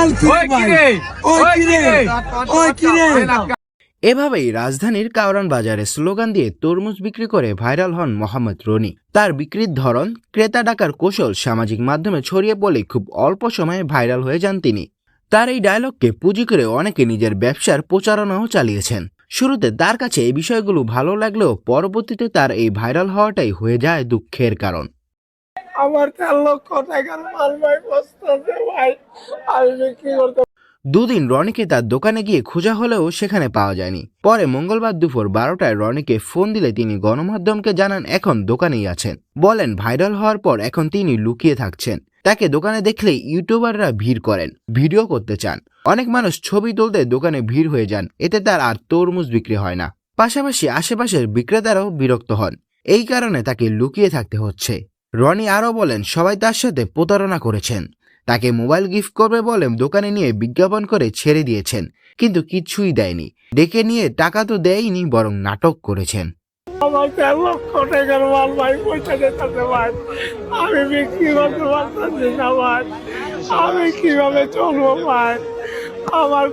মাল কিরে? ভাই। ওই কিরে? ওই কিরে? এভাবেই রাজধানীর কাওরান বাজারে স্লোগান দিয়ে তরমুজ বিক্রি করে ভাইরাল হন মোহাম্মদ রনি। তার বিক্রির ধরন ক্রেতা ডাকার কৌশল সামাজিক মাধ্যমে ছড়িয়ে পড়লে খুব অল্প সময়ে ভাইরাল হয়ে যান তিনি। তার এই ডায়লগকে পুঁজি করে অনেকে নিজের ব্যবসার প্রচারণাও চালিয়েছেন। শুরুতে তার কাছে এই বিষয়গুলো ভালো লাগলেও পরবর্তীতে তার এই ভাইরাল হওয়াটাই হয়ে যায় দুঃখের কারণ। আমার টাকার মাল ভাই বসতেছে ভাই। আমি করতে দুদিন রনিকে তার দোকানে গিয়ে খোঁজা হলেও সেখানে পাওয়া যায়নি। পরে মঙ্গলবার দুপুর বারোটায় রনিকে ফোন দিলে তিনি গণমাধ্যমকে জানান এখন দোকানেই আছেন। বলেন, ভাইরাল হওয়ার পর এখন তিনি লুকিয়ে থাকছেন। তাকে দোকানে দেখলেই ইউটিউবাররা ভিড় করেন, ভিডিও করতে চান। অনেক মানুষ ছবি তুলতে দোকানে ভিড় হয়ে যান, এতে তার আর তরমুজ বিক্রি হয় না। পাশাপাশি আশেপাশের বিক্রেতারাও বিরক্ত হন। এই কারণে তাকে লুকিয়ে থাকতে হচ্ছে। রনি আরও বলেন সবাই তার সাথে প্রতারণা করেছেন। তাকে মোবাইল গিফট করবে বলে দোকানে নিয়ে বিজ্ঞাপন করে ছেড়ে দিয়েছেন কিন্তু কিছুই দেয়নি। ডেকে নিয়ে টাকা তো দেয়নি বরং নাটক করেছেন। আমার চার লক্ষ টাকার মাল ভাই পয়সা দিতেছে ভাই আমি বিক্রি করতে পারতেছি না ভাই আমি কীভাবে চলবো ভাই? আমার